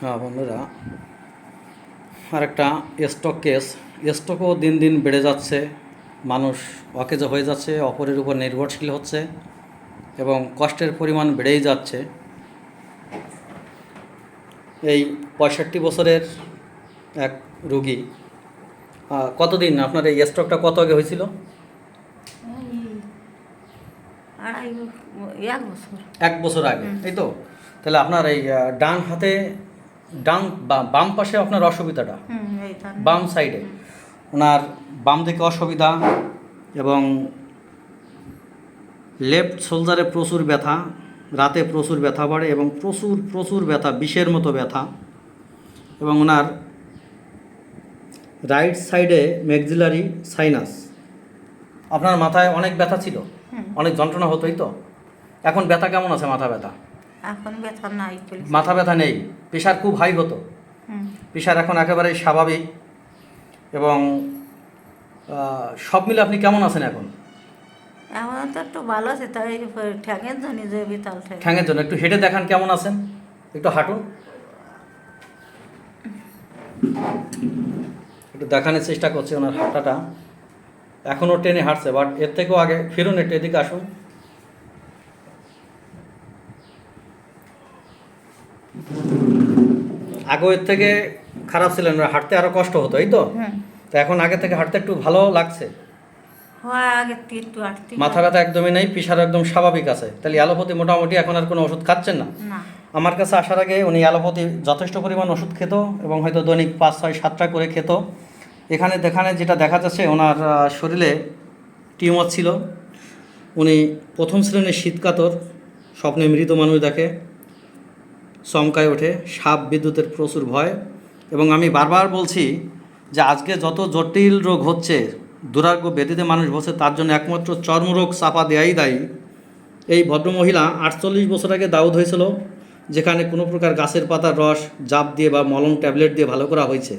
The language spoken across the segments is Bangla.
হ্যাঁ বন্ধুরা। আরেকটা স্টক কেস স্টকও দিন দিন বেড়ে যাচ্ছে। মানুষ অকেজো হয়ে যাচ্ছে অপরের উপর নির্ভরশীল হচ্ছে এবং কষ্টের পরিমাণ বেড়েই যাচ্ছে। এই পঁয়ষট্টি বছরের এক রুগী। কতদিন? আপনার এই স্ট্রোকটা কত আগে হয়েছিল? এক বছর আগে এই তো? তাহলে আপনার এই ডান হাতে ডান বা- বাম পাশে আপনার অসুবিধাটা। বাম সাইডে। ওনার বাম দিকে অসুবিধা এবং লেফট শোল্ডারে প্রচুর ব্যথা রাতে প্রচুর ব্যথা বাড়ে এবং প্রচুর প্রচুর ব্যথা বিষের মতো ব্যথা এবং ওনার রাইট সাইডে ম্যাক্সিলারি সাইনাস। আপনার মাথায় অনেক ব্যথা ছিল? অনেক যন্ত্রণা হতোই তো? এখন ব্যথা কেমন আছে মাথা ব্যথা? এখন ব্যথা নাই মাথা ব্যথা নেই। প্রেশার খুব হাই হতো। প্রেশার এখন একেবারে স্বাভাবিক এবং সব মিলে আপনি কেমন আছেন এখন? এখন তো একটু ভালো আছে তাই ঠ্যাঙের জন্য যে বিতাল ঠ্যাঙের জন্য। একটু হেঁটে দেখান কেমন আছেন? একটু হাঁটুন। একটু দেখানোর চেষ্টা করছে ওনার হাঁটাটা। এখনও টেনে হাঁটছে বাট এর থেকেও আগে ফিরুন একটু এদিকে আসুন। আগেও এর থেকে খারাপ ছিলেন হাঁটতে আরও কষ্ট হতো এই তো? হুম তো এখন আগে থেকে হাঁটতে একটু ভালো লাগছে? হয় মাথা ব্যথা একদমই নেই প্রেশার একদম স্বাভাবিক আছে। তাহলে অ্যালোপ্যাথি মোটামুটি এখন আর কোনো ওষুধ খাচ্ছেন না? না। আমার কাছে আসার আগে উনি অ্যালোপ্যাথি যথেষ্ট পরিমাণ ওষুধ খেত এবং হয়তো দৈনিক পাঁচ ছয় সাতটা করে খেত। এখানে দেখানে যেটা দেখা যাচ্ছে ওনার শরীরে টিউমার ছিল। উনি প্রথম শ্রেণির শীতকাতর স্বপ্নে মৃত মানুষ দেখে। চমকায় ওঠে, সাপ বিদ্যুতের প্রচুর ভয়। এবং আমি বারবার বলছি যে আজকে যত জটিল রোগ হচ্ছে, দুরারোগ্য ব্যাধিতে মানুষ বসে তার জন্য একমাত্র চর্মরোগ চাপা দেয়াই দায়ী। এই ভদ্রমহিলা আটচল্লিশ বছর আগে দাউদ হয়েছিল, যেখানে কোনো প্রকার গাছের পাতার রস, জাপ দিয়ে বা মলম ট্যাবলেট দিয়ে ভালো করা হয়েছে।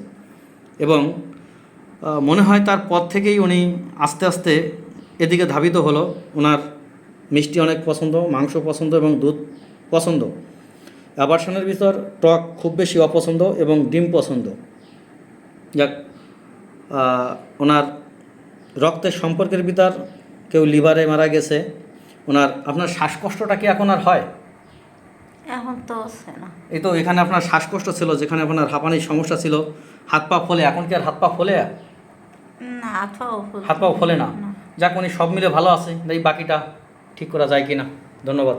এবং মনে হয় তার পর থেকেই উনি আস্তে আস্তে এদিকে ধাবিত হলো। ওনার মিষ্টি অনেক পছন্দ, মাংস পছন্দ এবং দুধ পছন্দ। অ্যাবারশনের ভিতর টক খুব বেশি অপছন্দ এবং ডিম পছন্দ। যাক ওনার রক্তের সম্পর্কের ভিতর কেউ লিভারে মারা গেছে ওনার আপনার শ্বাসকষ্টটা কি এখন আর হয়? এখন তো না। এই তো এখানে আপনার শ্বাসকষ্ট ছিল যেখানে আপনার হাঁপানির সমস্যা ছিল হাত পা ফোলে এখন কি আর হাত পা ফোলে? না হাত পাও হাত পাও ফোলে না? যাক উনি সব মিলে ভালো আছে এই বাকিটা ঠিক করা যায় কি না ধন্যবাদ।